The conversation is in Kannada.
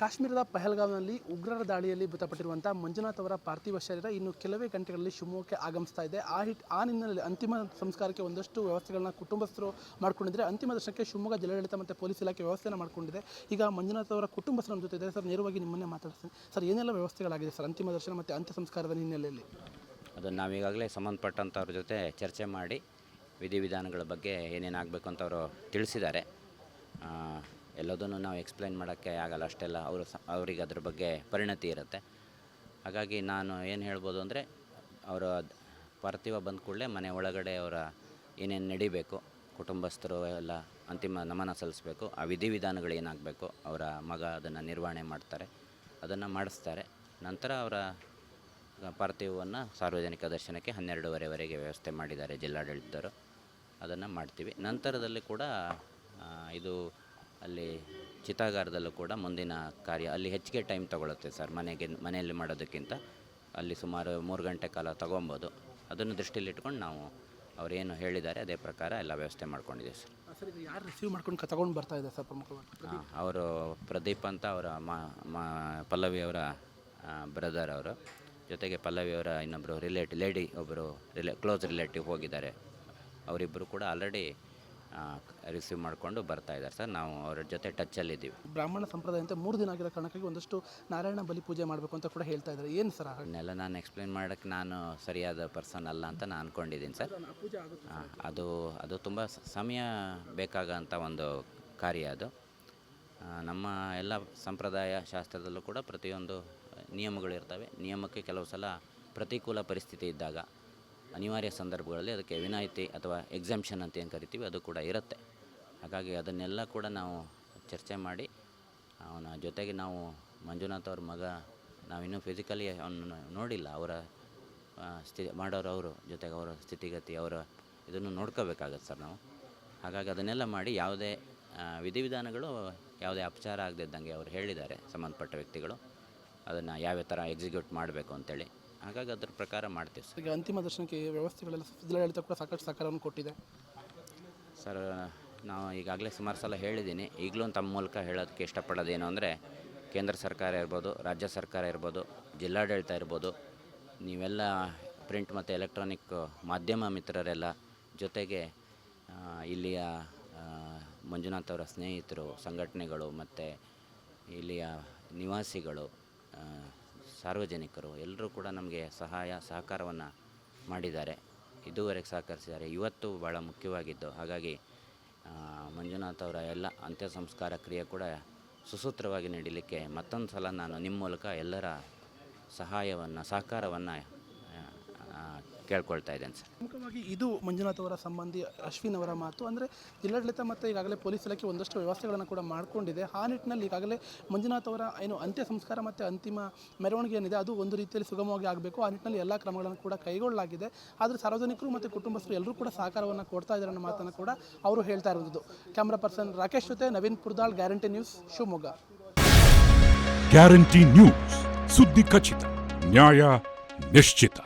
ಕಾಶ್ಮೀರದ ಪಹಲ್ಗಾಮ್ನಲ್ಲಿ ಉಗ್ರರ ದಾಳಿಯಲ್ಲಿ ಮೃತಪಟ್ಟಿರುವಂಥ ಮಂಜುನಾಥ್ ಅವರ ಪಾರ್ಥಿವ ಶರೀರ ಇನ್ನು ಕೆಲವೇ ಗಂಟೆಗಳಲ್ಲಿ ಶಿವಮೊಗ್ಗಕ್ಕೆ ಆಗಮಿಸ್ತಾ ಇದೆ. ಆ ಹಿಟ್, ಆ ನಿಟ್ಟಿನಲ್ಲಿ ಅಂತಿಮ ಸಂಸ್ಕಾರಕ್ಕೆ ಒಂದಷ್ಟು ವ್ಯವಸ್ಥೆಗಳನ್ನ ಕುಟುಂಬಸ್ಥರು ಮಾಡಿಕೊಂಡಿದ್ದಾರೆ. ಅಂತಿಮ ದರ್ಶನಕ್ಕೆ ಶಿವಮೊಗ್ಗ ಜಿಲ್ಲಾಡಳಿತ ಮತ್ತು ಪೊಲೀಸ್ ಇಲಾಖೆ ವ್ಯವಸ್ಥೆಯನ್ನು ಮಾಡಿಕೊಂಡಿದೆ. ಈಗ ಮಂಜುನಾಥ್ ಅವರ ಕುಟುಂಬಸ್ಥರ ಜೊತೆ ಇದ್ದಾರೆ ಸರ್, ನೇರವಾಗಿ ನಿಮ್ಮನ್ನೇ ಮಾತಾಡ್ತೀನಿ. ಸರ್, ಏನೆಲ್ಲ ವ್ಯವಸ್ಥೆಗಳಾಗಿದೆ ಸರ್ ಅಂತಿಮ ದರ್ಶನ ಮತ್ತು ಅಂತ್ಯ ಸಂಸ್ಕಾರದ ಹಿನ್ನೆಲೆಯಲ್ಲಿ? ಅದನ್ನು ನಾವೀಗಾಗಲೇ ಸಂಬಂಧಪಟ್ಟಂಥವ್ರ ಜೊತೆ ಚರ್ಚೆ ಮಾಡಿ ವಿಧಿವಿಧಾನಗಳ ಬಗ್ಗೆ ಏನೇನಾಗಬೇಕು ಅಂತ ಅವರು ತಿಳಿಸಿದ್ದಾರೆ. ಎಲ್ಲದನ್ನು ನಾವು ಎಕ್ಸ್ಪ್ಲೈನ್ ಮಾಡೋಕ್ಕೆ ಆಗಲ್ಲ, ಅಷ್ಟೆಲ್ಲ ಅವರು ಸ, ಅವರಿಗೆ ಅದ್ರ ಬಗ್ಗೆ ಪರಿಣತಿ ಇರುತ್ತೆ. ಹಾಗಾಗಿ ನಾನು ಏನು ಹೇಳ್ಬೋದು ಅಂದರೆ, ಅವರ ಪಾರ್ಥಿವ ಬಂದ ಕೂಡಲೇ ಮನೆ ಒಳಗಡೆ ಅವರ ಏನೇನು ನಡಿಬೇಕು, ಕುಟುಂಬಸ್ಥರು ಎಲ್ಲ ಅಂತಿಮ ನಮನ ಸಲ್ಲಿಸಬೇಕು, ಆ ವಿಧಿವಿಧಾನಗಳು ಏನಾಗಬೇಕು, ಅವರ ಮಗ ಅದನ್ನು ನಿರ್ವಹಣೆ ಮಾಡ್ತಾರೆ, ಅದನ್ನು ಮಾಡಿಸ್ತಾರೆ. ನಂತರ ಅವರ ಪಾರ್ಥಿವವನ್ನು ಸಾರ್ವಜನಿಕ ದರ್ಶನಕ್ಕೆ ಹನ್ನೆರಡೂವರೆವರೆಗೆ ವ್ಯವಸ್ಥೆ ಮಾಡಿದ್ದಾರೆ ಜಿಲ್ಲಾಡಳಿತರು, ಅದನ್ನು ಮಾಡ್ತೀವಿ. ನಂತರದಲ್ಲಿ ಕೂಡ ಇದು ಅಲ್ಲಿ ಚಿತಾಗಾರದಲ್ಲೂ ಕೂಡ ಮುಂದಿನ ಕಾರ್ಯ ಅಲ್ಲಿ ಹೆಚ್ಚಿಗೆ ಟೈಮ್ ತಗೊಳುತ್ತೆ ಸರ್ ಮನೆಗೆ ಮನೆಯಲ್ಲಿ ಮಾಡೋದಕ್ಕಿಂತ. ಅಲ್ಲಿ ಸುಮಾರು ಮೂರು ಗಂಟೆ ಕಾಲ ತಗೊಬೋದು ಅದನ್ನು ದೃಷ್ಟಿಯಲ್ಲಿಟ್ಕೊಂಡು ನಾವು ಅವರೇನು ಹೇಳಿದ್ದಾರೆ ಅದೇ ಪ್ರಕಾರ ಎಲ್ಲ ವ್ಯವಸ್ಥೆ ಮಾಡ್ಕೊಂಡಿದ್ದೀವಿ ಸರ್ ಸರ್ ಯಾರು ರಿಸೀವ್ ಮಾಡ್ಕೊಂಡು ತಗೊಂಡು ಬರ್ತಾ ಇದೆ ಸರ್ ಪ್ರಮುಖವಾಗಿ? ಅವರು ಪ್ರದೀಪ್ ಅಂತ ಅವರ ಮಾ ಮಾ ಪಲ್ಲವಿ ಅವರ ಬ್ರದರ್ ಅವರು. ಜೊತೆಗೆ ಪಲ್ಲವಿ ಅವರ ಇನ್ನೊಬ್ಬರು ರಿಲೇಟಿವ್ ಲೇಡಿ ಒಬ್ಬರು ರಿಲೇ ಕ್ಲೋಸ್ ರಿಲೇಟಿವ್ ಹೋಗಿದ್ದಾರೆ. ಅವರಿಬ್ಬರು ಕೂಡ ಆಲ್ರೆಡಿ ರಿಸೀವ್ ಮಾಡಿಕೊಂಡು ಬರ್ತಾ ಇದ್ದಾರೆ ಸರ್. ನಾವು ಅವ್ರ ಜೊತೆ ಟಚ್ಚಲ್ಲಿದ್ದೀವಿ ಬ್ರಾಹ್ಮಣ ಸಂಪ್ರದಾಯಂತೆ ಮೂರು ದಿನ ಆಗಿರೋ ಕಾರಣಕ್ಕಾಗಿ ಒಂದಷ್ಟು ನಾರಾಯಣ ಬಲಿ ಪೂಜೆ ಮಾಡಬೇಕು ಅಂತ ಕೂಡ ಹೇಳ್ತಾ ಇದ್ದಾರೆ. ಏನು ಸರ್ ಅದನ್ನೆಲ್ಲ ನಾನು ಎಕ್ಸ್ಪ್ಲೇನ್ ಮಾಡೋಕ್ಕೆ ನಾನು ಸರಿಯಾದ ಪರ್ಸನ್ ಅಲ್ಲ ಅಂತ ನಾನು ಅಂದ್ಕೊಂಡಿದ್ದೀನಿ ಸರ್. ಅದು ಅದು ತುಂಬ ಸಮಯ ಬೇಕಾಗಂಥ ಒಂದು ಕಾರ್ಯ ಅದು. ನಮ್ಮ ಎಲ್ಲ ಸಂಪ್ರದಾಯ ಶಾಸ್ತ್ರದಲ್ಲೂ ಕೂಡ ಪ್ರತಿಯೊಂದು ನಿಯಮಗಳಿರ್ತವೆ ನಿಯಮಕ್ಕೆ ಕೆಲವು ಸಲ ಪ್ರತಿಕೂಲ ಪರಿಸ್ಥಿತಿ ಇದ್ದಾಗ ಅನಿವಾರ್ಯ ಸಂದರ್ಭಗಳಲ್ಲಿ ಅದಕ್ಕೆ ವಿನಾಯಿತಿ ಅಥವಾ ಎಕ್ಸಾಮ್ಷನ್ ಅಂತ ಏನು ಕರಿತೀವಿ, ಅದು ಕೂಡ ಇರುತ್ತೆ. ಹಾಗಾಗಿ ಅದನ್ನೆಲ್ಲ ಕೂಡ ನಾವು ಚರ್ಚೆ ಮಾಡಿ, ಅವನ ಜೊತೆಗೆ ನಾವು ಮಂಜುನಾಥ್ ಅವ್ರ ಮಗ, ನಾವಿನ್ನೂ ಫಿಸಿಕಲಿ ಅವನ್ನ ನೋಡಿಲ್ಲ, ಅವರ ಸ್ಥಿತಿ ಸ್ಥಿ, ಮಾಡೋರು ಅವರು ಜೊತೆಗೆ ಅವರ ಸ್ಥಿತಿಗತಿ, ಅವರ ಇದನ್ನು ನೋಡ್ಕೋಬೇಕಾಗತ್ತೆ ಸರ್ ನಾವು. ಹಾಗಾಗಿ ಅದನ್ನೆಲ್ಲ ಮಾಡಿ ಯಾವುದೇ ವಿಧಿವಿಧಾನಗಳು ಯಾವುದೇ ಅಪಚಾರ ಆಗದಿದ್ದಂಗೆ ಅವರು ಹೇಳಿದ್ದಾರೆ, ಸಂಬಂಧಪಟ್ಟ ವ್ಯಕ್ತಿಗಳು. ಅದನ್ನು ಯಾವ್ಯಾವ ಥರ ಎಕ್ಸಿಕ್ಯೂಟ್ ಮಾಡಬೇಕು ಅಂತೇಳಿ. ಹಾಗಾಗಿ ಅದ್ರ ಪ್ರಕಾರ ಮಾಡ್ತೀವಿ ಸರ್. ಈಗ ಅಂತಿಮ ದರ್ಶನಕ್ಕೆ ವ್ಯವಸ್ಥೆಗಳೆಲ್ಲ ಜಿಲ್ಲಾಡಳಿತ ಕೂಡ ಸಾಕಷ್ಟು ಸಹಕಾರವನ್ನು ಕೊಟ್ಟಿದೆ. ಸರ್ ನಾವು ಈಗಾಗಲೇ ಸುಮಾರು ಸಲ ಹೇಳಿದ್ದೀನಿ. ಈಗಲೂ ತಮ್ಮ ಮೂಲಕ ಹೇಳೋದಕ್ಕೆ ಇಷ್ಟಪಡೋದೇನು ಅಂದರೆ ಕೇಂದ್ರ ಸರ್ಕಾರ ಇರ್ಬೋದು ರಾಜ್ಯ ಸರ್ಕಾರ ಇರ್ಬೋದು ಜಿಲ್ಲಾಡಳಿತ ಇರ್ಬೋದು ನೀವೆಲ್ಲ ಪ್ರಿಂಟ್ ಮತ್ತು ಎಲೆಕ್ಟ್ರಾನಿಕ್ ಮಾಧ್ಯಮ ಮಿತ್ರರೆಲ್ಲ ಜೊತೆಗೆ ಇಲ್ಲಿಯ ಮಂಜುನಾಥ್ ಅವರ ಸ್ನೇಹಿತರು ಸಂಘಟನೆಗಳು ಮತ್ತು ಇಲ್ಲಿಯ ನಿವಾಸಿಗಳು ಸಾರ್ವಜನಿಕರು ಎಲ್ಲರೂ ಕೂಡ ನಮಗೆ ಸಹಾಯ, ಸಹಕಾರವನ್ನು ಮಾಡಿದ್ದಾರೆ. ಇದುವರೆಗೆ ಸಹಕರಿಸಿದ್ದಾರೆ. ಇವತ್ತು ಭಾಳ ಮುಖ್ಯವಾಗಿದ್ದು, ಹಾಗಾಗಿ ಮಂಜುನಾಥ್ ಅವರ ಎಲ್ಲ ಅಂತ್ಯ ಸಂಸ್ಕಾರ ಕ್ರಿಯೆ ಕೂಡ ಸುಸೂತ್ರವಾಗಿ ನಡೀಲಿಕ್ಕೆ ಮತ್ತೊಂದು ಸಲ ನಾನು ನಿಮ್ಮ ಮೂಲಕ ಎಲ್ಲರ ಸಹಾಯವನ್ನು, ಸಹಕಾರವನ್ನು ಕೇಳ್ಕೊಳ್ತಾ ಇದ್ದೇನೆ ಸರ್ ಪ್ರಮುಖವಾಗಿ ಇದು ಮಂಜುನಾಥ್ ಅವರ ಸಂಬಂಧಿ ಅಶ್ವಿನ್ ಅವರ ಮಾತು. ಅಂದರೆ ಜಿಲ್ಲಾಡಳಿತ ಮತ್ತು ಈಗಾಗಲೇ ಪೊಲೀಸ್ ಇಲಾಖೆ ಒಂದಷ್ಟು ವ್ಯವಸ್ಥೆಗಳನ್ನು ಕೂಡ ಮಾಡಿಕೊಂಡಿದೆ. ಆ ನಿಟ್ಟಿನಲ್ಲಿ ಈಗಾಗಲೇ ಮಂಜುನಾಥ್ ಅವರ ಏನು ಅಂತ್ಯ ಸಂಸ್ಕಾರ ಮತ್ತು ಅಂತಿಮ ಮೆರವಣಿಗೆ ಏನಿದೆ ಅದು ಒಂದು ರೀತಿಯಲ್ಲಿ ಸುಗಮವಾಗಿ ಆಗಬೇಕು. ಆ ನಿಟ್ಟಿನಲ್ಲಿ ಎಲ್ಲ ಕ್ರಮಗಳನ್ನು ಕೂಡ ಕೈಗೊಳ್ಳಲಾಗಿದೆ. ಆದರೆ ಸಾರ್ವಜನಿಕರು ಮತ್ತು ಕುಟುಂಬಸ್ಥರು ಎಲ್ಲರೂ ಕೂಡ ಸಹಕಾರವನ್ನು ಕೊಡ್ತಾ ಇದ್ದಾರೆ ಅನ್ನೋ ಮಾತನ್ನು ಕೂಡ ಅವರು ಹೇಳ್ತಾ ಇರೋದು ಕ್ಯಾಮ್ರಾ ಪರ್ಸನ್ ರಾಕೇಶ್ ಜೊತೆ Naveen Purdal guarantee news Shivamogga. Guarantee news ಸುದ್ದಿ ಖಚಿತ ನ್ಯಾಯ ನಿಶ್ಚಿತ.